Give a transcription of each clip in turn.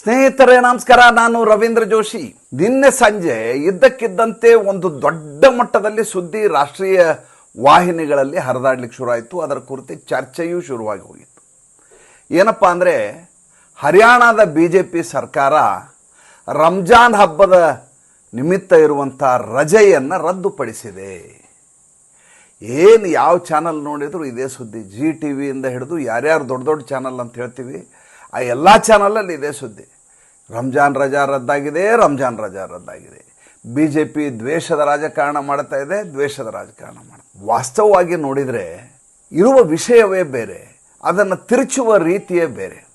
ಸ್ನೇಹಿತರೇ, ನಮಸ್ಕಾರ. ನಾನು ರವೀಂದ್ರ ಜೋಶಿ. ನಿನ್ನೆ ಸಂಜೆ ಇದ್ದಕ್ಕಿದ್ದಂತೆ ಒಂದು ದೊಡ್ಡ ಮಟ್ಟದಲ್ಲಿ ಸುದ್ದಿ ರಾಷ್ಟ್ರೀಯ ವಾಹಿನಿಗಳಲ್ಲಿ ಹರಿದಾಡ್ಲಿಕ್ಕೆ ಶುರುವಾಯಿತು. ಅದರ ಕುರಿತು ಚರ್ಚೆಯೂ ಶುರುವಾಗಿ ಹೋಗಿತ್ತು. ಏನಪ್ಪ ಅಂದರೆ, ಹರಿಯಾಣದ ಬಿ ಜೆ ಪಿ ಸರ್ಕಾರ ರಂಜಾನ್ ಹಬ್ಬದ ನಿಮಿತ್ತ ಇರುವಂಥ ರಜೆಯನ್ನು ರದ್ದುಪಡಿಸಿದೆ. ಏನು ಯಾವ ಚಾನಲ್ ನೋಡಿದರೂ, ಇದೇ ಸುದ್ದಿ. ಜಿ ಟಿ ವಿಯಿಂದ ಹಿಡಿದು ಯಾರ್ಯಾರು ದೊಡ್ಡ ದೊಡ್ಡ ಚಾನಲ್ ಅಂತ ಹೇಳ್ತೀವಿ ಆ ಎಲ್ಲ ಚಾನಲಲ್ಲಿ ಇದೆ ಸುದ್ದಿ. ರಂಜಾನ್ ರಜಾ ರದ್ದಾಗಿದೆ, ರಂಜಾನ್ ರಜಾ ರದ್ದಾಗಿದೆ. ಬಿ ಜೆ ಪಿ ದ್ವೇಷದ ರಾಜಕಾರಣ ಮಾಡ್ತಾ ಇದೆ, ದ್ವೇಷದ ರಾಜಕಾರಣ ಮಾಡ ವಾಸ್ತವವಾಗಿ ನೋಡಿದರೆ ಇರುವ ವಿಷಯವೇ ಬೇರೆ, ಅದನ್ನು ತಿರುಚುವ ರೀತಿಯೇ ಬೇರೆ.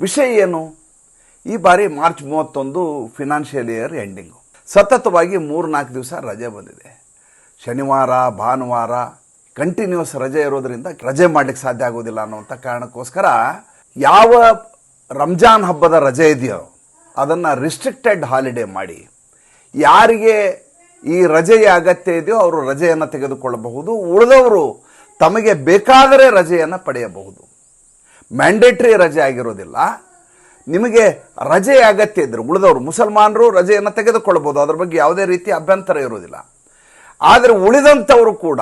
ವಿಷಯ ಏನು? ಈ ಬಾರಿ ಮಾರ್ಚ್ ಮೂವತ್ತೊಂದು ಫಿನಾನ್ಷಿಯಲ್ ಇಯರ್ ಎಂಡಿಂಗು. ಸತತವಾಗಿ ಮೂರು ನಾಲ್ಕು ದಿವಸ ರಜೆ ಬಂದಿದೆ. ಶನಿವಾರ, ಭಾನುವಾರ, ಕಂಟಿನ್ಯೂಸ್ ರಜೆ ಇರೋದರಿಂದ ರಜೆ ಮಾಡಲಿಕ್ಕೆ ಸಾಧ್ಯ ಆಗೋದಿಲ್ಲ ಅನ್ನೋಂಥ ಕಾರಣಕ್ಕೋಸ್ಕರ ಯಾವ ರಂಜಾನ್ ಹಬ್ಬದ ರಜೆ ಇದೆಯೋ ಅದನ್ನು ರಿಸ್ಟ್ರಿಕ್ಟೆಡ್ ಹಾಲಿಡೇ ಮಾಡಿ. ಯಾರಿಗೆ ಈ ರಜೆಯ ಅಗತ್ಯ ಇದೆಯೋ ಅವರು ರಜೆಯನ್ನು ತೆಗೆದುಕೊಳ್ಳಬಹುದು. ಉಳಿದವರು ತಮಗೆ ಬೇಕಾದರೆ ರಜೆಯನ್ನು ಪಡೆಯಬಹುದು. ಮ್ಯಾಂಡೇಟ್ರಿ ರಜೆ ಆಗಿರೋದಿಲ್ಲ. ನಿಮಗೆ ರಜೆ ಅಗತ್ಯ ಇದ್ದರೆ ಉಳಿದವರು ಮುಸಲ್ಮಾನರು ರಜೆಯನ್ನು ತೆಗೆದುಕೊಳ್ಳಬಹುದು ಅದರ ಬಗ್ಗೆ ಯಾವುದೇ ರೀತಿ ಅಭ್ಯಂತರ ಇರೋದಿಲ್ಲ ಆದರೆ ಉಳಿದಂಥವರು ಕೂಡ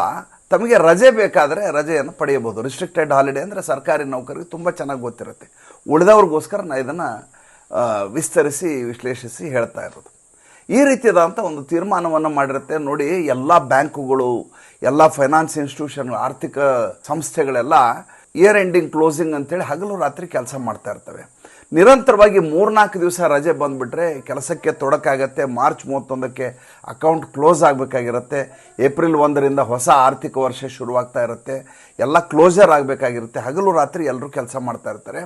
ತಮಗೆ ರಜೆ ಬೇಕಾದರೆ ರಜೆಯನ್ನು ಪಡೆಯಬಹುದು. ರಿಸ್ಟ್ರಿಕ್ಟೆಡ್ ಹಾಲಿಡೇ ಅಂದರೆ ಸರ್ಕಾರಿ ನೌಕರಿಗೆ ತುಂಬ ಚೆನ್ನಾಗಿ ಗೊತ್ತಿರುತ್ತೆ. ಉಳಿದವ್ರಿಗೋಸ್ಕರ ನಾನು ಇದನ್ನು ವಿಸ್ತರಿಸಿ, ವಿಶ್ಲೇಷಿಸಿ ಹೇಳ್ತಾ ಇರೋದು. ಈ ರೀತಿಯಾದಂಥ ಒಂದು ತೀರ್ಮಾನವನ್ನು ಮಾಡಿರುತ್ತೆ. ನೋಡಿ, ಎಲ್ಲ ಬ್ಯಾಂಕುಗಳು, ಎಲ್ಲ ಫೈನಾನ್ಸ್ ಇನ್ಸ್ಟಿಟ್ಯೂಷನ್, ಆರ್ಥಿಕ ಸಂಸ್ಥೆಗಳೆಲ್ಲ ಇಯರ್ ಎಂಡಿಂಗ್ ಕ್ಲೋಸಿಂಗ್ ಅಂತೇಳಿ ಹಗಲು ರಾತ್ರಿ ಕೆಲಸ ಮಾಡ್ತಾ ಇರ್ತವೆ. ನಿರಂತರವಾಗಿ ಮೂರ್ನಾಲ್ಕು ದಿವಸ ರಜೆ ಬಂದುಬಿಟ್ರೆ ಕೆಲಸಕ್ಕೆ ತೊಡಕಾಗತ್ತೆ, ಮಾರ್ಚ್ ಮೂವತ್ತೊಂದಕ್ಕೆ ಅಕೌಂಟ್ ಕ್ಲೋಸ್ ಆಗಬೇಕಾಗಿರುತ್ತೆ, ಏಪ್ರಿಲ್ ಒಂದರಿಂದ ಹೊಸ ಆರ್ಥಿಕ ವರ್ಷ ಶುರುವಾಗ್ತಾ ಇರುತ್ತೆ, ಎಲ್ಲ ಕ್ಲೋಸರ್ ಆಗಬೇಕಾಗಿರುತ್ತೆ, ಹಗಲು ರಾತ್ರಿ ಎಲ್ಲರೂ ಕೆಲಸ ಮಾಡ್ತಾ ಇರ್ತಾರೆ.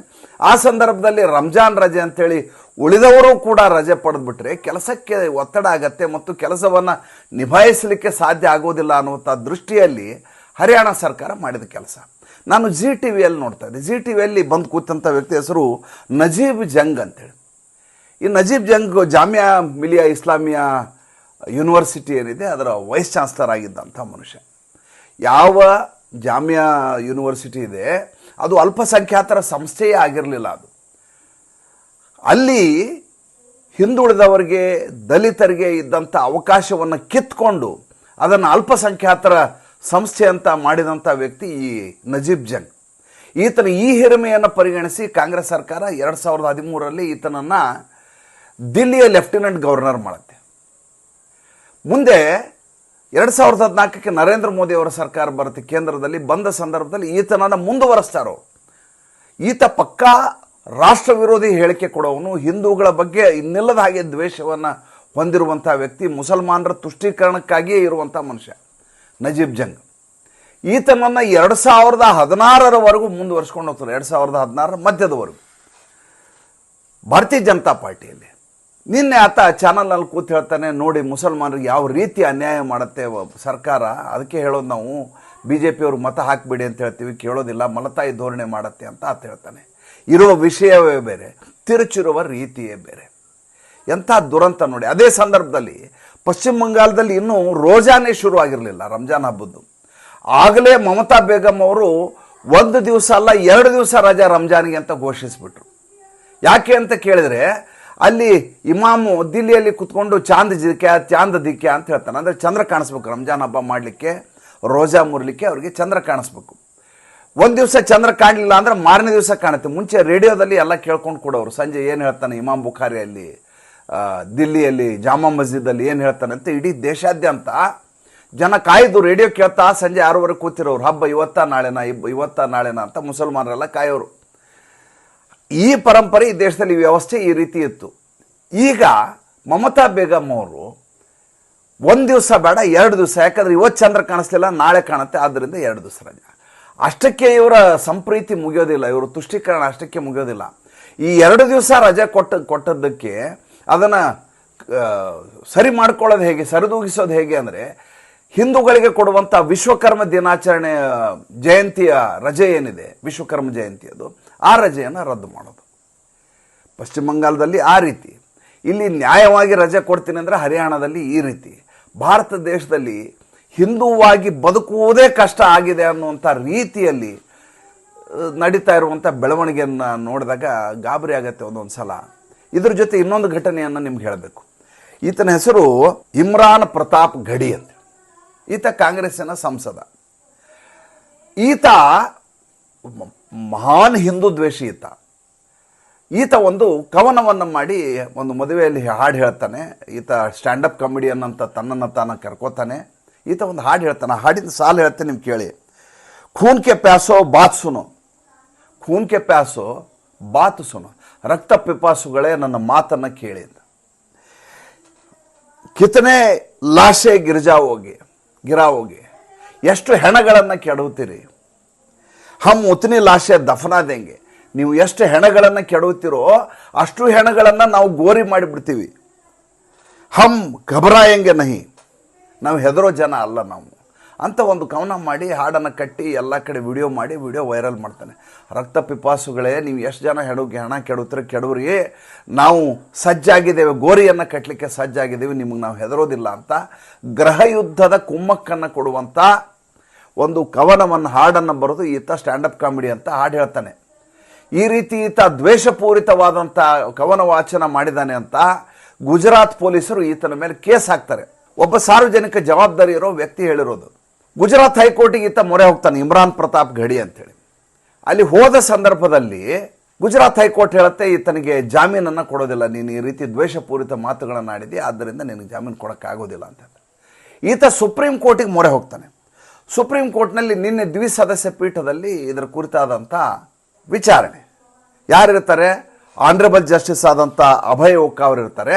ಆ ಸಂದರ್ಭದಲ್ಲಿ ರಂಜಾನ್ ರಜೆ ಅಂತೇಳಿ ಉಳಿದವರು ಕೂಡ ರಜೆ ಪಡೆದುಬಿಟ್ರೆ ಕೆಲಸಕ್ಕೆ ಒತ್ತಡ ಆಗತ್ತೆ ಮತ್ತು ಕೆಲಸವನ್ನು ನಿಭಾಯಿಸಲಿಕ್ಕೆ ಸಾಧ್ಯ ಆಗೋದಿಲ್ಲ ಅನ್ನುವಂಥ ದೃಷ್ಟಿಯಲ್ಲಿ ಹರಿಯಾಣ ಸರ್ಕಾರ ಮಾಡಿದ ಕೆಲಸ. ನಾನು ಜಿ ಟಿ ವಿಯಲ್ಲಿ ನೋಡ್ತಾ ಇದ್ದೆ. ಜಿ ಟಿ ವಿಯಲ್ಲಿ ಬಂದು ಕೂತಂಥ ವ್ಯಕ್ತಿ ಹೆಸರು ನಜೀಬ್ ಜಂಗ್ ಅಂತೇಳಿ. ಈ ನಜೀಬ್ ಜಂಗ್ ಜಾಮಿಯಾ ಮಿಲಿಯಾ ಇಸ್ಲಾಮಿಯಾ ಯೂನಿವರ್ಸಿಟಿ ಏನಿದೆ, ಅದರ ವೈಸ್ ಚಾನ್ಸ್ಲರ್ ಆಗಿದ್ದಂಥ ಮನುಷ್ಯ. ಯಾವ ಜಾಮಿಯಾ ಯೂನಿವರ್ಸಿಟಿ ಇದೆ, ಅದು ಅಲ್ಪಸಂಖ್ಯಾತರ ಸಂಸ್ಥೆಯೇ ಆಗಿರಲಿಲ್ಲ ಅದು. ಅಲ್ಲಿ ಹಿಂದುಳಿದವರಿಗೆ, ದಲಿತರಿಗೆ ಇದ್ದಂಥ ಅವಕಾಶವನ್ನು ಕಿತ್ಕೊಂಡು ಅದನ್ನು ಅಲ್ಪಸಂಖ್ಯಾತರ ಸಂಸ್ಥೆ ಅಂತ ಮಾಡಿದಂಥ ವ್ಯಕ್ತಿ ಈ ನಜೀಬ್ ಜಂಗ್ ಈತನ ಈ ಹಿರಿಮೆಯನ್ನು ಪರಿಗಣಿಸಿ ಕಾಂಗ್ರೆಸ್ ಸರ್ಕಾರ ಎರಡು ಸಾವಿರದ ಹದಿಮೂರರಲ್ಲಿ ಈತನನ್ನು ದಿಲ್ಲಿಯ ಲೆಫ್ಟಿನೆಂಟ್ ಗವರ್ನರ್ ಮಾಡುತ್ತೆ. ಮುಂದೆ ಎರಡು ಸಾವಿರದ ಹದಿನಾಲ್ಕಕ್ಕೆ ನರೇಂದ್ರ ಮೋದಿ ಅವರ ಸರ್ಕಾರ ಬರುತ್ತೆ ಕೇಂದ್ರದಲ್ಲಿ, ಬಂದ ಸಂದರ್ಭದಲ್ಲಿ ಈತನನ್ನು ಮುಂದುವರೆಸ್ತಾರೋ. ಈತ ಪಕ್ಕಾ ರಾಷ್ಟ್ರ ವಿರೋಧಿ ಹೇಳಿಕೆ ಕೊಡೋವನು, ಹಿಂದೂಗಳ ಬಗ್ಗೆ ಇನ್ನಿಲ್ಲದ ಹಾಗೆ ದ್ವೇಷವನ್ನು ಹೊಂದಿರುವಂಥ ವ್ಯಕ್ತಿ, ಮುಸಲ್ಮಾನರ ತುಷ್ಟೀಕರಣಕ್ಕಾಗಿಯೇ ಇರುವಂಥ ಮನುಷ್ಯ. ನಜೀಬ್ ಜಂಗ್. ಈತನನ್ನು ಎರಡು ಸಾವಿರದ ಹದಿನಾರರವರೆಗೂ ಮುಂದುವರ್ಸ್ಕೊಂಡು ಹೋಗ್ತಾರೆ ಎರಡು ಸಾವಿರದ ಹದಿನಾರರ ಮಧ್ಯದವರೆಗೂ. ಭಾರತೀಯ ಜನತಾ ಪಾರ್ಟಿಯಲ್ಲಿ. ನಿನ್ನೆ ಆತ ಚಾನಲ್ನಲ್ಲಿ ಕೂತು ಹೇಳ್ತಾನೆ, ನೋಡಿ ಮುಸಲ್ಮಾನರಿಗೆ ಯಾವ ರೀತಿ ಅನ್ಯಾಯ ಮಾಡುತ್ತೆ ಸರ್ಕಾರ, ಅದಕ್ಕೆ ಹೇಳೋದು ನಾವು ಬಿ ಜೆ ಪಿಯವರು ಮತ ಹಾಕಿಬಿಡಿ ಅಂತ ಹೇಳ್ತೀವಿ, ಕೇಳೋದಿಲ್ಲ, ಮಲತಾಯಿ ಧೋರಣೆ ಮಾಡುತ್ತೆ ಅಂತ ಆತ ಹೇಳ್ತಾನೆ. ಇರುವ ವಿಷಯವೇ ಬೇರೆ, ತಿರುಚಿರುವ ರೀತಿಯೇ ಬೇರೆ. ಎಂಥ ದುರಂತ ನೋಡಿ. ಅದೇ ಸಂದರ್ಭದಲ್ಲಿ ಪಶ್ಚಿಮ ಬಂಗಾಲದಲ್ಲಿ ಇನ್ನೂ ರೋಜಾನೇ ಶುರುವಾಗಿರಲಿಲ್ಲ ರಂಜಾನ್ ಹಬ್ಬದ್ದು. ಆಗಲೇ ಮಮತಾ ಬೇಗಂ ಅವರು ಒಂದು ದಿವಸ ಅಲ್ಲ ಎರಡು ದಿವಸ ರಜಾ ರಂಜಾನಿಗೆ ಅಂತ ಘೋಷಿಸಿಬಿಟ್ರು. ಯಾಕೆ ಅಂತ ಕೇಳಿದ್ರೆ ಅಲ್ಲಿ ಇಮಾಮು ದಿಲ್ಲಿಯಲ್ಲಿ ಕುತ್ಕೊಂಡು ಚಾಂದ ದಿಕ್ಕೆ ಚಾಂದ ದಿಕ್ಕೆ ಅಂತ ಹೇಳ್ತಾನೆ. ಅಂದರೆ ಚಂದ್ರ ಕಾಣಿಸ್ಬೇಕು ರಂಜಾನ್ ಹಬ್ಬ ಮಾಡಲಿಕ್ಕೆ ರೋಜಾ ಮುರಲಿಕ್ಕೆ ಅವರಿಗೆ ಚಂದ್ರ ಕಾಣಿಸ್ಬೇಕು. ಒಂದು ದಿವಸ ಚಂದ್ರ ಕಾಣಲಿಲ್ಲ ಅಂದ್ರೆ ಮಾರನೇ ದಿವಸ ಕಾಣುತ್ತೆ. ಮುಂಚೆ ರೇಡಿಯೋದಲ್ಲಿ ಎಲ್ಲ ಕೇಳ್ಕೊಂಡು ಕೊಡೋರು. ಸಂಜೆ ಏನು ಹೇಳ್ತಾನೆ ಇಮಾಮ್ ಬುಖಾರಿಯಲ್ಲಿ? ಆ, ದಿಲ್ಲಿಯಲ್ಲಿ ಜಾಮಾ ಮಸ್ಜಿದಲ್ಲಿ ಏನು ಹೇಳ್ತಾನಂತೆ ಇಡೀ ದೇಶಾದ್ಯಂತ ಜನ ಕಾಯ್ದು ರೇಡಿಯೋ ಕೇಳ್ತಾ ಸಂಜೆ ಆರೂವರೆಗೆ ಕೂತಿರೋರು, ಹಬ್ಬ ಇವತ್ತ ನಾಳೆನ ಇಬ್- ಇವತ್ತ ನಾಳೆನ ಅಂತ ಮುಸಲ್ಮಾನರೆಲ್ಲ ಕಾಯೋರು. ಈ ಪರಂಪರೆ ಈ ದೇಶದಲ್ಲಿ ವ್ಯವಸ್ಥೆ ಈ ರೀತಿ ಇತ್ತು. ಈಗ ಮಮತಾ ಬೇಗಮ್ ಅವರು ಒಂದು ದಿವಸ ಬೇಡ, ಎರಡು ದಿವಸ, ಯಾಕಂದ್ರೆ ಇವತ್ತು ಚಂದ್ರ ಕಾಣಿಸ್ಲಿಲ್ಲ, ನಾಳೆ ಕಾಣುತ್ತೆ ಆದ್ದರಿಂದ ಎರಡು ದಿವಸ ರಜೆ. ಅಷ್ಟಕ್ಕೆ ಇವರ ಸಂಪ್ರೀತಿ ಮುಗಿಯೋದಿಲ್ಲ, ಇವರು ತುಷ್ಟೀಕರಣ ಅಷ್ಟಕ್ಕೆ ಮುಗಿಯೋದಿಲ್ಲ. ಈ ಎರಡು ದಿವಸ ರಜೆ ಕೊಟ್ಟ, ಕೊಟ್ಟದ್ದಕ್ಕೆ ಅದನ್ನು ಸರಿ ಮಾಡ್ಕೊಳ್ಳೋದು ಹೇಗೆ, ಸರಿದೂಗಿಸೋದು ಹೇಗೆ ಅಂದರೆ, ಹಿಂದೂಗಳಿಗೆ ಕೊಡುವಂಥ ವಿಶ್ವಕರ್ಮ ದಿನಾಚರಣೆಯ ಜಯಂತಿಯ ರಜೆ ಏನಿದೆ, ವಿಶ್ವಕರ್ಮ ಜಯಂತಿ ಅದು, ಆ ರಜೆಯನ್ನು ರದ್ದು ಮಾಡೋದು. ಪಶ್ಚಿಮ ಬಂಗಾಳದಲ್ಲಿ ಆ ರೀತಿ. ಇಲ್ಲಿ ನ್ಯಾಯವಾಗಿ ರಜೆ ಕೊಡ್ತೀನಿ ಅಂದರೆ ಹರಿಯಾಣದಲ್ಲಿ ಈ ರೀತಿ. ಭಾರತ ದೇಶದಲ್ಲಿ ಹಿಂದೂವಾಗಿ ಬದುಕುವುದೇ ಕಷ್ಟ ಆಗಿದೆ ಅನ್ನುವಂಥ ರೀತಿಯಲ್ಲಿ ನಡೀತಾ ಇರುವಂಥ ಬೆಳವಣಿಗೆಯನ್ನು ನೋಡಿದಾಗ ಗಾಬರಿ ಆಗತ್ತೆ ಒಂದೊಂದು ಸಲ ಇದ್ರ ಜೊತೆ ಇನ್ನೊಂದು ಘಟನೆಯನ್ನು ನಿಮ್ಗೆ ಹೇಳಬೇಕು. ಈತನ ಹೆಸರು ಇಮ್ರಾನ್ ಪ್ರತಾಪ್ ಗಡಿ ಅಂತ. ಈತ ಕಾಂಗ್ರೆಸ್ಸಿನ ಸಂಸದ. ಈತ ಮಹಾನ್ ಹಿಂದೂ ದ್ವೇಷಿ ಈತ. ಈತ ಒಂದು ಕವನವನ್ನು ಮಾಡಿ ಒಂದು ಮದುವೆಯಲ್ಲಿ ಹಾಡು ಹೇಳ್ತಾನೆ. ಈತ ಸ್ಟ್ಯಾಂಡಪ್ ಕಾಮಿಡಿಯನ್ ಅಂತ ತನ್ನನ್ನು ತಾನ ಕರ್ಕೋತಾನೆ. ಈತ ಒಂದು ಹಾಡು ಹೇಳ್ತಾನೆ. ಹಾಡಿನ ಸಾಲು ಹೇಳ್ತೇನೆ ನಿಮ್ಗೆ ಕೇಳಿ. ಖೂನ್ ಕೆ ಪ್ಯಾಸೋ ಬಾತ್ ಸುನೋ. ಖೂನ್ ಕೆ ಪ್ಯಾಸೋ ಬಾತ್ ಸುನೋ. ರಕ್ತ ಪಿಪಾಸುಗಳೇ ನನ್ನ ಮಾತನ್ನು ಕೇಳಿ ಕಿತನೆ ಲಾಸೆ ಗಿರಿಜಾ ಹೋಗಿ, ಗಿರಾ ಹೋಗಿ, ಎಷ್ಟು ಹೆಣಗಳನ್ನು ಕೆಡುತ್ತೀರಿ ಹಮ್ ಉತ್ನಿ ಲಾಸೆ ದಫನಾದಂಗೆ ನೀವು ಎಷ್ಟು ಹೆಣಗಳನ್ನು ಕೆಡುತ್ತೀರೋ ಅಷ್ಟು ಹೆಣಗಳನ್ನು ನಾವು ಗೋರಿ ಮಾಡಿಬಿಡ್ತೀವಿ. ಹಮ್ ಘಬರಾಯಂಗೆ ನಹಿ. ನಾವು ಹೆದರೋ ಜನ ಅಲ್ಲ ನಾವು. ಅಂತ ಒಂದು ಕವನ ಮಾಡಿ, ಹಾಡನ್ನು ಕಟ್ಟಿ, ಎಲ್ಲ ಕಡೆ ವಿಡಿಯೋ ಮಾಡಿ ವಿಡಿಯೋ ವೈರಲ್ ಮಾಡ್ತಾನೆ. ರಕ್ತ ಪಿಪಾಸುಗಳೇ, ನೀವು ಎಷ್ಟು ಜನ ಹೆಡುಗೆ ಹಣ ಕೆಡುತ್ತೀರಿ ಕೆಡವ್ರಿಗೆ ನಾವು ಸಜ್ಜಾಗಿದ್ದೇವೆ, ಗೋರಿಯನ್ನು ಕಟ್ಟಲಿಕ್ಕೆ ಸಜ್ಜಾಗಿದ್ದೇವೆ, ನಿಮಗೆ ನಾವು ಹೆದರೋದಿಲ್ಲ ಅಂತ ಗ್ರಹಯುದ್ಧದ ಕುಮ್ಮಕ್ಕನ್ನು ಕೊಡುವಂಥ ಒಂದು ಕವನವನ್ನು, ಹಾಡನ್ನು ಬರೆದು ಈತ ಸ್ಟ್ಯಾಂಡಪ್ ಕಾಮಿಡಿ ಅಂತ ಹಾಡು ಹೇಳ್ತಾನೆ. ಈ ರೀತಿ ಈತ ದ್ವೇಷಪೂರಿತವಾದಂಥ ಕವನ ವಾಚನ ಮಾಡಿದ್ದಾನೆ ಅಂತ ಗುಜರಾತ್ ಪೊಲೀಸರು ಈತನ ಮೇಲೆ ಕೇಸ್ ಹಾಕ್ತಾರೆ. ಒಬ್ಬ ಸಾರ್ವಜನಿಕ ಜವಾಬ್ದಾರಿ ಇರೋ ವ್ಯಕ್ತಿ ಹೇಳಿರೋದು. ಗುಜರಾತ್ ಹೈಕೋರ್ಟಿಗೆ ಈತ ಮೊರೆ ಹೋಗ್ತಾನೆ, ಇಮ್ರಾನ್ ಪ್ರತಾಪ್ ಘಡಿ ಅಂತೇಳಿ. ಅಲ್ಲಿ ಹೋದ ಸಂದರ್ಭದಲ್ಲಿ ಗುಜರಾತ್ ಹೈಕೋರ್ಟ್ ಹೇಳುತ್ತೆ, ಈತನಿಗೆ ಜಾಮೀನನ್ನು ಕೊಡೋದಿಲ್ಲ, ನೀನು ಈ ರೀತಿ ದ್ವೇಷಪೂರಿತ ಮಾತುಗಳನ್ನು ಆಡಿದೆ ಆದ್ದರಿಂದ ನಿನಗೆ ಜಾಮೀನು ಕೊಡೋಕ್ಕಾಗೋದಿಲ್ಲ ಅಂತ ಈತ ಸುಪ್ರೀಂ ಕೋರ್ಟಿಗೆ ಮೊರೆ ಹೋಗ್ತಾನೆ. ಸುಪ್ರೀಂ ಕೋರ್ಟ್ನಲ್ಲಿ ನಿನ್ನೆ ದ್ವಿಸದಸ್ಯ ಪೀಠದಲ್ಲಿ ಇದರ ಕುರಿತಾದಂಥ ವಿಚಾರಣೆ. ಯಾರಿರ್ತಾರೆ? ಆನರೇಬಲ್ ಜಸ್ಟಿಸ್ ಆದಂಥ ಅಭಯ್ ಓಕ ಅವರು ಇರ್ತಾರೆ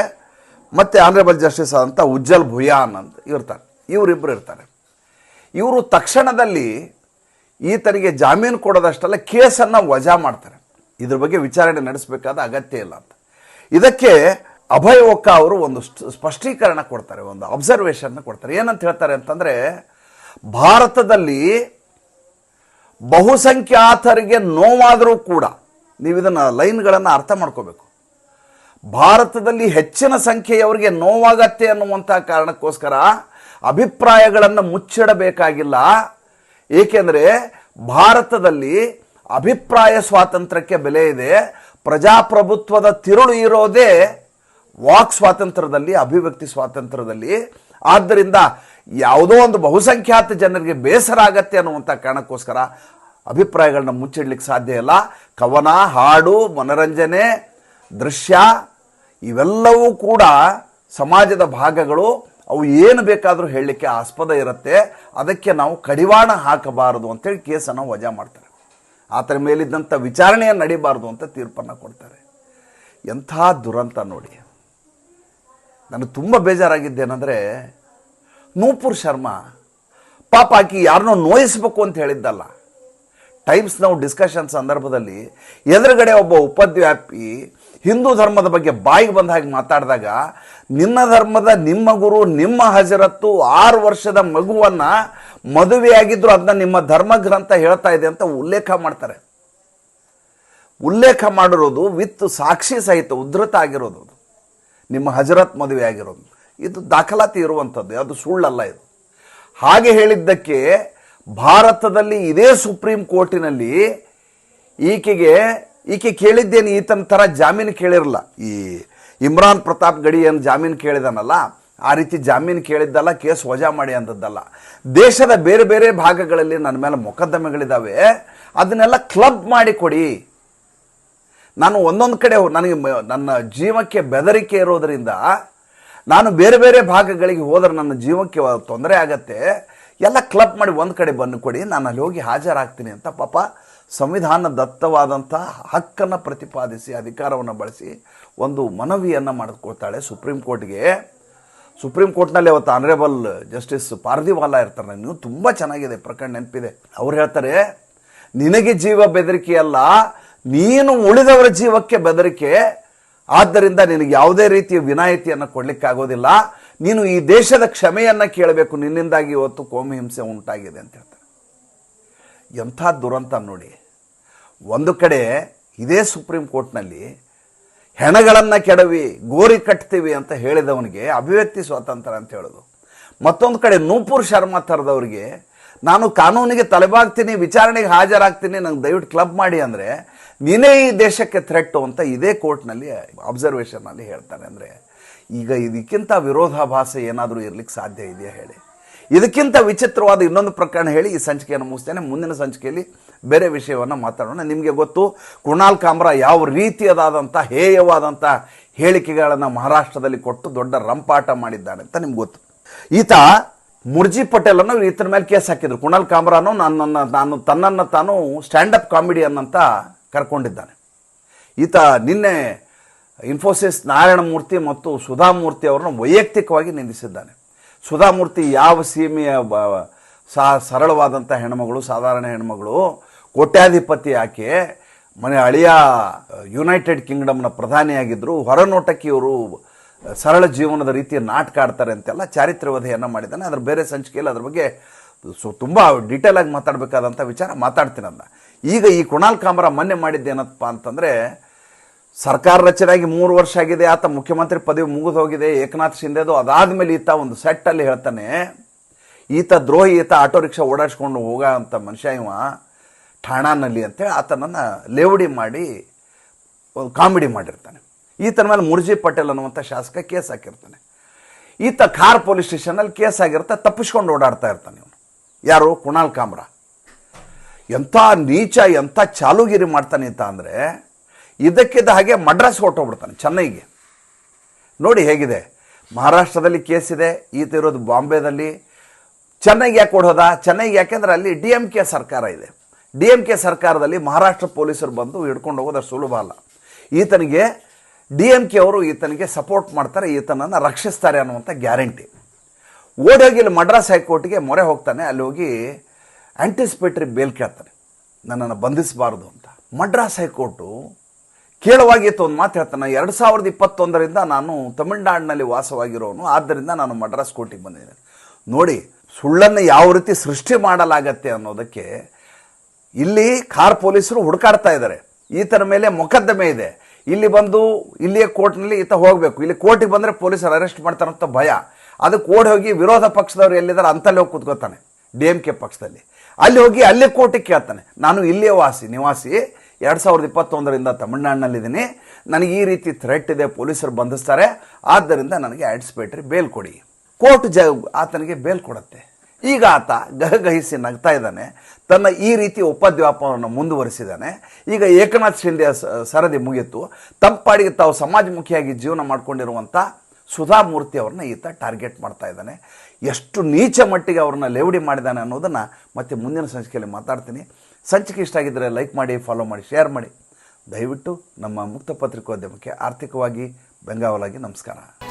ಮತ್ತು ಆನರೇಬಲ್ ಜಸ್ಟಿಸ್ ಆದಂಥ ಉಜ್ಜಲ್ ಭುಯಾನ್ ಅಂತ ಇರ್ತಾರೆ. ಇವರಿಬ್ಬರು ಇರ್ತಾರೆ. ಇವರು ತಕ್ಷಣದಲ್ಲಿ ಈತನಿಗೆ ಜಾಮೀನು ಕೊಡೋದಷ್ಟಲ್ಲ ಕೇಸನ್ನು ವಜಾ ಮಾಡ್ತಾರೆ. ಇದ್ರ ಬಗ್ಗೆ ವಿಚಾರಣೆ ನಡೆಸಬೇಕಾದ ಅಗತ್ಯ ಇಲ್ಲ ಅಂತ. ಇದಕ್ಕೆ ಅಭಯ್ ಒಕ್ಕ ಅವರು ಒಂದು ಸ್ಪಷ್ಟೀಕರಣ ಕೊಡ್ತಾರೆ, ಒಂದು ಅಬ್ಸರ್ವೇಷನ್ನ ಕೊಡ್ತಾರೆ. ಏನಂತ ಹೇಳ್ತಾರೆ ಅಂತಂದರೆ, ಭಾರತದಲ್ಲಿ ಬಹುಸಂಖ್ಯಾತರಿಗೆ ನೋವಾದರೂ ಕೂಡ, ನೀವು ಇದನ್ನು ಲೈನ್ಗಳನ್ನು ಅರ್ಥ ಮಾಡ್ಕೋಬೇಕು. ಭಾರತದಲ್ಲಿ ಹೆಚ್ಚಿನ ಸಂಖ್ಯೆಯವರಿಗೆ ನೋವಾಗತ್ತೆ ಅನ್ನುವಂಥ ಕಾರಣಕ್ಕೋಸ್ಕರ ಅಭಿಪ್ರಾಯಗಳನ್ನು ಮುಚ್ಚಿಡಬೇಕಾಗಿಲ್ಲ. ಏಕೆಂದರೆ ಭಾರತದಲ್ಲಿ ಅಭಿಪ್ರಾಯ ಸ್ವಾತಂತ್ರ್ಯಕ್ಕೆ ಬೆಲೆ ಇದೆ. ಪ್ರಜಾಪ್ರಭುತ್ವದ ತಿರುಳು ಇರೋದೇ ವಾಕ್ ಸ್ವಾತಂತ್ರ್ಯದಲ್ಲಿ, ಅಭಿವ್ಯಕ್ತಿ ಸ್ವಾತಂತ್ರ್ಯದಲ್ಲಿ. ಆದ್ದರಿಂದ ಯಾವುದೋ ಒಂದು ಬಹುಸಂಖ್ಯಾತ ಜನರಿಗೆ ಬೇಸರ ಆಗತ್ತೆ ಅನ್ನುವಂಥ ಕಾರಣಕ್ಕೋಸ್ಕರ ಅಭಿಪ್ರಾಯಗಳನ್ನ ಮುಚ್ಚಿಡ್ಲಿಕ್ಕೆ ಸಾಧ್ಯ ಇಲ್ಲ. ಕವನ, ಹಾಡು, ಮನರಂಜನೆ, ದೃಶ್ಯ ಇವೆಲ್ಲವೂ ಕೂಡ ಸಮಾಜದ ಭಾಗಗಳು ಅವು ಏನು ಬೇಕಾದರೂ ಹೇಳಲಿಕ್ಕೆ ಆಸ್ಪದ ಇರುತ್ತೆ. ಅದಕ್ಕೆ ನಾವು ಕಡಿವಾಣ ಹಾಕಬಾರದು ಅಂತೇಳಿ ಕೇಸನ್ನು ವಜಾ ಮಾಡ್ತಾರೆ. ಆತನ ಮೇಲಿದ್ದಂಥ ವಿಚಾರಣೆಯನ್ನು ನಡಿಬಾರ್ದು ಅಂತ ತೀರ್ಪನ್ನು ಕೊಡ್ತಾರೆ. ಎಂಥ ದುರಂತ ನೋಡಿ. ನನಗೆ ತುಂಬ ಬೇಜಾರಾಗಿದ್ದೇನೆಂದರೆ, ನೂಪುರ್ ಶರ್ಮಾ ಪಾಪ ಆಕಿ ಯಾರನ್ನೋ ನೋಯಿಸ್ಬೇಕು ಅಂತ ಹೇಳಿದ್ದಲ್ಲ. ಟೈಮ್ಸ್ ನಾವು ಡಿಸ್ಕಷನ್ ಸಂದರ್ಭದಲ್ಲಿ ಎದುರುಗಡೆ ಒಬ್ಬ ಉಪದ್ವ್ಯಾಪಿ ಹಿಂದೂ ಧರ್ಮದ ಬಗ್ಗೆ ಬಾಯಿಗೆ ಬಂದ ಹಾಗೆ ಮಾತಾಡಿದಾಗ ನಿನ್ನ ಧರ್ಮದ ನಿಮ್ಮ ಗುರು, ನಿಮ್ಮ ಹಜರತ್ತು ಆರು ವರ್ಷದ ಮಗುವನ್ನ ಮದುವೆಯಾಗಿದ್ರು ಅದನ್ನ ನಿಮ್ಮ ಧರ್ಮ ಗ್ರಂಥ ಹೇಳ್ತಾ ಇದೆ ಅಂತ ಉಲ್ಲೇಖ ಮಾಡ್ತಾರೆ. ಉಲ್ಲೇಖ ಮಾಡಿರೋದು ವಿತ್ ಸಾಕ್ಷಿ ಸಹಿತ, ಉದ್ಧೃತ ಆಗಿರೋದು. ನಿಮ್ಮ ಹಜರತ್ ಮದುವೆ ಆಗಿರೋದು ಇದು ದಾಖಲಾತಿ ಇರುವಂಥದ್ದು ಅದು ಸುಳ್ಳಲ್ಲ ಇದು. ಹಾಗೆ ಹೇಳಿದ್ದಕ್ಕೆ ಭಾರತದಲ್ಲಿ ಇದೇ ಸುಪ್ರೀಂ ಕೋರ್ಟಿನಲ್ಲಿ ಈಕೆಗೆ, ಈಕೆ ಕೇಳಿದ್ದೇನೆ, ಈತನ ಥರ ಜಾಮೀನು ಕೇಳಿರಲ್ಲ. ಈ ಇಮ್ರಾನ್ ಪ್ರತಾಪ್ ಗಡಿ ಏನು ಜಾಮೀನು ಕೇಳಿದಾನಲ್ಲ, ಆ ರೀತಿ ಜಾಮೀನು ಕೇಳಿದ್ದಲ್ಲ, ಕೇಸ್ ವಜಾ ಮಾಡಿ ಅಂದದ್ದಲ್ಲ. ದೇಶದ ಬೇರೆ ಬೇರೆ ಭಾಗಗಳಲ್ಲಿ ನನ್ನ ಮೇಲೆ ಮೊಕದ್ದಮೆಗಳಿದ್ದಾವೆ ಅದನ್ನೆಲ್ಲ ಕ್ಲಬ್ ಮಾಡಿ ಕೊಡಿ. ನಾನು ಒಂದೊಂದು ಕಡೆ ನನಗೆ ನನ್ನ ಜೀವಕ್ಕೆ ಬೆದರಿಕೆ ಇರೋದರಿಂದ, ನಾನು ಬೇರೆ ಬೇರೆ ಭಾಗಗಳಿಗೆ ಹೋದರೆ ನನ್ನ ಜೀವಕ್ಕೆ ತೊಂದರೆ ಆಗತ್ತೆ. ಎಲ್ಲ ಕ್ಲಬ್ ಮಾಡಿ ಒಂದು ಕಡೆ ಬಂದು ಕೊಡಿ. ನಾನು ಅಲ್ಲಿ ಹೋಗಿ ಹಾಜರಾಗ್ತೀನಿ ಅಂತ ಪಾಪ ಸಂವಿಧಾನ ದತ್ತವಾದಂಥ ಹಕ್ಕನ್ನು ಪ್ರತಿಪಾದಿಸಿ, ಅಧಿಕಾರವನ್ನು ಬಳಸಿ ಒಂದು ಮನವಿಯನ್ನು ಮಾಡಿಕೊಳ್ತಾಳೆ ಸುಪ್ರೀಂ ಕೋರ್ಟ್ಗೆ. ಸುಪ್ರೀಂ ಕೋರ್ಟ್ನಲ್ಲಿ ಅವತ್ತು ಆನರೇಬಲ್ ಜಸ್ಟಿಸ್ ಪಾರ್ದಿವಾಲಾ ಇರ್ತಾರೆ. ನೀವು ತುಂಬ ಚೆನ್ನಾಗಿದೆ, ಪ್ರಕರಣ ನೆನಪಿದೆ. ಅವ್ರು ಹೇಳ್ತಾರೆ, ನಿನಗೆ ಜೀವ ಬೆದರಿಕೆ ಅಲ್ಲ, ನೀನು ಉಳಿದವರ ಜೀವಕ್ಕೆ ಬೆದರಿಕೆ. ಆದ್ದರಿಂದ ನಿನಗೆ ಯಾವುದೇ ರೀತಿಯ ವಿನಾಯಿತಿಯನ್ನು ಕೊಡಲಿಕ್ಕಾಗೋದಿಲ್ಲ. ನೀನು ಈ ದೇಶದ ಕ್ಷಮೆಯನ್ನು ಕೇಳಬೇಕು. ನಿನ್ನಿಂದಾಗಿ ಇವತ್ತು ಕೋಮು ಹಿಂಸೆ ಉಂಟಾಗಿದೆ ಅಂತ ಹೇಳ್ತಾರೆ. ಎಂಥ ದುರಂತ ನೋಡಿ. ಒಂದು ಕಡೆ ಇದೇ ಸುಪ್ರೀಂ ಕೋರ್ಟ್ನಲ್ಲಿ ಹೆಣಗಳನ್ನು ಕೆಡವಿ, ಗೋರಿ ಕಟ್ತೀವಿ ಅಂತ ಹೇಳಿದವನಿಗೆ ಅಭಿವ್ಯಕ್ತಿ ಸ್ವಾತಂತ್ರ್ಯ ಅಂತ ಹೇಳೋದು. ಮತ್ತೊಂದು ಕಡೆ ನೂಪುರ್ ಶರ್ಮಾ ಥರದವ್ರಿಗೆ, ನಾನು ಕಾನೂನಿಗೆ ತಲೆಬಾಗ್ತೀನಿ, ವಿಚಾರಣೆಗೆ ಹಾಜರಾಗ್ತೀನಿ, ನಂಗೆ ದಯವಿಟ್ಟು ಕ್ಲಬ್ ಮಾಡಿ ಅಂದರೆ, ನೀನೇ ಈ ದೇಶಕ್ಕೆ ಥ್ರೆಟ್ಟು ಅಂತ ಇದೇ ಕೋರ್ಟ್ನಲ್ಲಿ ಅಬ್ಸರ್ವೇಷನ್ನಲ್ಲಿ ಹೇಳ್ತಾರೆ ಅಂದರೆ, ಈಗ ಇದಕ್ಕಿಂತ ವಿರೋಧಾಭಾಸ ಏನಾದರೂ ಇರ್ಲಿಕ್ಕೆ ಸಾಧ್ಯ ಇದೆಯಾ ಹೇಳಿ? ಇದಕ್ಕಿಂತ ವಿಚಿತ್ರವಾದ ಇನ್ನೊಂದು ಪ್ರಕರಣ ಹೇಳಿ ಈ ಸಂಚಿಕೆಯನ್ನು ಮುಗಿಸ್ತೇನೆ. ಮುಂದಿನ ಸಂಚಿಕೆಯಲ್ಲಿ ಬೇರೆ ವಿಷಯವನ್ನು ಮಾತಾಡೋಣ. ನಿಮಗೆ ಗೊತ್ತು, ಕುಣಾಲ್ ಕಾಮ್ರಾ ಯಾವ ರೀತಿಯದಾದಂಥ ಹೇಯವಾದಂಥ ಹೇಳಿಕೆಗಳನ್ನು ಮಹಾರಾಷ್ಟ್ರದಲ್ಲಿ ಕೊಟ್ಟು ದೊಡ್ಡ ರಂಪಾಟ ಮಾಡಿದ್ದಾನೆ ಅಂತ ನಿಮ್ಗೆ ಗೊತ್ತು. ಈತ ಮುರ್ಜಿ ಪಟೇಲನ್ನು ಈತನ ಮೇಲೆ ಕೇಸ್ ಹಾಕಿದ್ರು. ಕುಣಾಲ್ ಕಾಮ್ರಾನು ನನ್ನನ್ನು ನಾನು, ತನ್ನನ್ನು ತಾನು ಸ್ಟ್ಯಾಂಡಪ್ ಕಾಮಿಡಿಯನ್ ಅಂತ ಕರ್ಕೊಂಡಿದ್ದಾನೆ. ಈತ ನಿನ್ನೆ ಇನ್ಫೋಸಿಸ್ ನಾರಾಯಣಮೂರ್ತಿ ಮತ್ತು ಸುಧಾಮೂರ್ತಿ ಅವರನ್ನು ವೈಯಕ್ತಿಕವಾಗಿ ನಿಂದಿಸಿದ್ದಾನೆ. ಸುಧಾಮೂರ್ತಿ ಯಾವ ಸೀಮೆಯ ಬ- ಸರಳವಾದಂಥ ಹೆಣ್ಮಗಳು, ಸಾಧಾರಣ ಹೆಣ್ಮಗಳು ಕೋಟ್ಯಾಧಿಪತಿ ಆಕೆ, ಮನೆ ಅಳಿಯ ಯುನೈಟೆಡ್ ಕಿಂಗ್ಡಮ್ನ ಪ್ರಧಾನಿಯಾಗಿದ್ದರು ಹೊರನೋಟಕ್ಕೆ ಇವರು ಸರಳ ಜೀವನದ ರೀತಿಯ ನಾಟಕ ಆಡ್ತಾರೆ ಅಂತೆಲ್ಲ ಚಾರಿತ್ರ್ಯವಧೆಯನ್ನು ಮಾಡಿದ್ದಾನೆ. ಅದ್ರ ಬೇರೆ ಸಂಚಿಕೆಯಲ್ಲಿ ಅದ್ರ ಬಗ್ಗೆ ಸೊ ತುಂಬ ಡೀಟೇಲ್ ಆಗಿ ಮಾತಾಡಬೇಕಾದಂಥ ವಿಚಾರ ಮಾತಾಡ್ತೀನಿ ಅದನ್ನ. ಈಗ ಈ ಕುಣಾಲ್ ಕಾಮರ ಮೊನ್ನೆ ಮಾಡಿದ್ದೇನಪ್ಪ ಅಂತಂದರೆ, ಸರ್ಕಾರ ರಚನೆಯಾಗಿ ಮೂರು ವರ್ಷ ಆಗಿದೆ, ಆತ ಮುಖ್ಯಮಂತ್ರಿ ಪದವಿ ಮುಗಿದು ಹೋಗಿದೆ, ಏಕನಾಥ್ ಶಿಂದೆದು ಅದಾದ್ಮೇಲೆ ಈತ ಒಂದು ಸೆಟ್ಟಲ್ಲಿ ಹೇಳ್ತಾನೆ, ಈತ ದ್ರೋಹಿ, ಈತ ಆಟೋ ರಿಕ್ಷಾ ಓಡಾಡಿಸ್ಕೊಂಡು ಹೋಗೋ ಅಂತ ಮನುಷ್ಯ ಇವ. ಠಾಣಾನಲ್ಲಿ ಅಂತೇಳಿ ಆತನನ್ನು ಲೇವಡಿ ಮಾಡಿ, ಒಂದು ಕಾಮಿಡಿ ಮಾಡಿರ್ತಾನೆ. ಈತನ ಮೇಲೆ ಮುರ್ಜಿ ಪಟೇಲ್ ಅನ್ನುವಂಥ ಶಾಸಕ ಕೇಸ್ ಹಾಕಿರ್ತಾನೆ. ಈತ ಖಾರ್ ಪೊಲೀಸ್ ಸ್ಟೇಷನಲ್ಲಿ ಕೇಸ್ ಆಗಿರುತ್ತೆ, ತಪ್ಪಿಸ್ಕೊಂಡು ಓಡಾಡ್ತಾ ಇರ್ತಾನೆ ಇವನು. ಯಾರು? ಕುಣಾಲ್ ಕಾಮ್ರಾ. ಎಂಥ ನೀಚ, ಎಂಥ ಚಾಲುಗಿರಿ ಮಾಡ್ತಾನೆ ಈತ ಅಂದರೆ, ಇದಕ್ಕಿದ್ದ ಹಾಗೆ ಮಡ್ರಾಸ್ ಹೊರಟೋಗ್ಬಿಡ್ತಾನೆ, ಚೆನ್ನೈಗೆ. ನೋಡಿ ಹೇಗಿದೆ, ಮಹಾರಾಷ್ಟ್ರದಲ್ಲಿ ಕೇಸ್ ಇದೆ, ಈತ ಇರೋದು ಬಾಂಬೆದಲ್ಲಿ. ಚೆನ್ನೈಗೆ ಯಾಕೆ ಕೊಡೋದ ಚೆನ್ನೈಗೆ ಯಾಕೆಂದ್ರೆ ಅಲ್ಲಿ ಡಿ ಎಂ ಕೆ ಸರ್ಕಾರ ಇದೆ. ಡಿ ಎಂ ಕೆ ಸರ್ಕಾರದಲ್ಲಿ ಮಹಾರಾಷ್ಟ್ರ ಪೊಲೀಸರು ಬಂದು ಹಿಡ್ಕೊಂಡು ಹೋಗೋದು ಸುಲಭ ಅಲ್ಲ. ಈತನಿಗೆ ಡಿ ಎಂ ಕೆ ಅವರು ಈತನಿಗೆ ಸಪೋರ್ಟ್ ಮಾಡ್ತಾರೆ, ಈತನನ್ನು ರಕ್ಷಿಸ್ತಾರೆ ಅನ್ನುವಂಥ ಗ್ಯಾರಂಟಿ. ಓಡೋಗಿ ಇಲ್ಲಿ ಮಡ್ರಾಸ್ ಹೈಕೋರ್ಟ್ಗೆ ಮೊರೆ ಹೋಗ್ತಾನೆ, ಅಲ್ಲಿ ಹೋಗಿ ಆ್ಯಂಟಿಸಿಪೇಟ್ರಿ ಬೇಲ್ ಕೇಳ್ತಾನೆ. ನನ್ನನ್ನು ಬಂಧಿಸಬಾರ್ದು ಅಂತ. ಮಡ್ರಾಸ್ ಹೈಕೋರ್ಟು ಕೇಳುವಾಗಿತ್ತು ಒಂದು ಮಾತು ಹೇಳ್ತಾನೆ, ಎರಡು ಸಾವಿರದ ಇಪ್ಪತ್ತೊಂದರಿಂದ ನಾನು ತಮಿಳ್ನಾಡಿನಲ್ಲಿ ವಾಸವಾಗಿರೋನು, ಆದ್ದರಿಂದ ನಾನು ಮಡ್ರಾಸ್ ಕೋರ್ಟಿಗೆ ಬಂದಿದ್ದೇನೆ. ನೋಡಿ, ಸುಳ್ಳನ್ನು ಯಾವ ರೀತಿ ಸೃಷ್ಟಿ ಮಾಡಲಾಗತ್ತೆ ಅನ್ನೋದಕ್ಕೆ ಇಲ್ಲಿ ಕಾರ್ ಪೊಲೀಸರು ಹುಡುಕಾಡ್ತಾ ಇದ್ದಾರೆ. ಈತನ ಮೇಲೆ ಮೊಕದ್ದಮೆ ಇದೆ. ಇಲ್ಲಿ ಬಂದು, ಇಲ್ಲಿಯೇ ಕೋರ್ಟ್ನಲ್ಲಿ ಈತ ಹೋಗಬೇಕು. ಇಲ್ಲಿ ಕೋರ್ಟಿಗೆ ಬಂದರೆ ಪೊಲೀಸರು ಅರೆಸ್ಟ್ ಮಾಡ್ತಾರಂತ ಭಯ. ಅದಕ್ಕೆ ಓಡಿ ಹೋಗಿ ವಿರೋಧ ಪಕ್ಷದವ್ರು ಎಲ್ಲಿದ್ದಾರೆ ಅಂತಲ್ಲಿ ಹೋಗಿ ಕೂತ್ಕೋತಾನೆ, ಡಿ ಎಂ ಕೆ ಪಕ್ಷದಲ್ಲಿ. ಅಲ್ಲಿ ಹೋಗಿ, ಅಲ್ಲಿ ಕೋರ್ಟಿಗೆ ಕೇಳ್ತಾನೆ, ನಾನು ಇಲ್ಲಿಯ ವಾಸಿ, ನಿವಾಸಿ, ಎರಡು ಸಾವಿರದ ಇಪ್ಪತ್ತೊಂದರಿಂದ ತಮಿಳ್ನಾಡಿನಲ್ಲಿದ್ದೀನಿ. ನನಗೆ ಈ ರೀತಿ ಥ್ರೆಟ್ ಇದೆ, ಪೊಲೀಸರು ಬಂಧಿಸ್ತಾರೆ. ಆದ್ದರಿಂದ ನನಗೆ ಆಡ್ಸ್ಪೇಟ್ರಿ ಬೇಲ್ ಕೊಡಿ. ಕೋರ್ಟ್ ಜ, ಆತನಿಗೆ ಬೇಲ್ ಕೊಡುತ್ತೆ. ಈಗ ಆತ ಗಹಗಹಿಸಿ ನಗ್ತಾ ಇದ್ದಾನೆ. ತನ್ನ ಈ ರೀತಿ ಉಪದ್ವ್ಯಾಪವನ್ನು ಮುಂದುವರಿಸಿದ್ದಾನೆ. ಈಗ ಏಕನಾಥ್ ಶಿಂದೆ ಸ- ಸರದಿ ಮುಗಿಯಿತು. ತಂಪಾಡಿಗೆ ತಾವು ಸಮಾಜಮುಖಿಯಾಗಿ ಜೀವನ ಮಾಡಿಕೊಂಡಿರುವಂಥ ಸುಧಾಮೂರ್ತಿ ಅವ್ರನ್ನ ಈತ ಟಾರ್ಗೆಟ್ ಮಾಡ್ತಾ ಇದ್ದಾನೆ. ಎಷ್ಟು ನೀಚ ಮಟ್ಟಿಗೆ ಅವ್ರನ್ನ ಲೇವಡಿ ಮಾಡಿದ್ದಾನೆ ಅನ್ನೋದನ್ನು ಮತ್ತೆ ಮುಂದಿನ ಸಂಚಿಕೆಯಲ್ಲಿ ಮಾತಾಡ್ತೀನಿ. ಸಂಚಿಕೆ ಇಷ್ಟ ಆಗಿದ್ದರೆ ಲೈಕ್ ಮಾಡಿ, ಫಾಲೋ ಮಾಡಿ, ಶೇರ್ ಮಾಡಿ. ದಯವಿಟ್ಟು ನಮ್ಮ ಮುಕ್ತ ಪತ್ರಿಕೋದ್ಯಮಕ್ಕೆ ಆರ್ಥಿಕವಾಗಿ ಬೆಂಗಾವಲಾಗಿ ನಮಸ್ಕಾರ.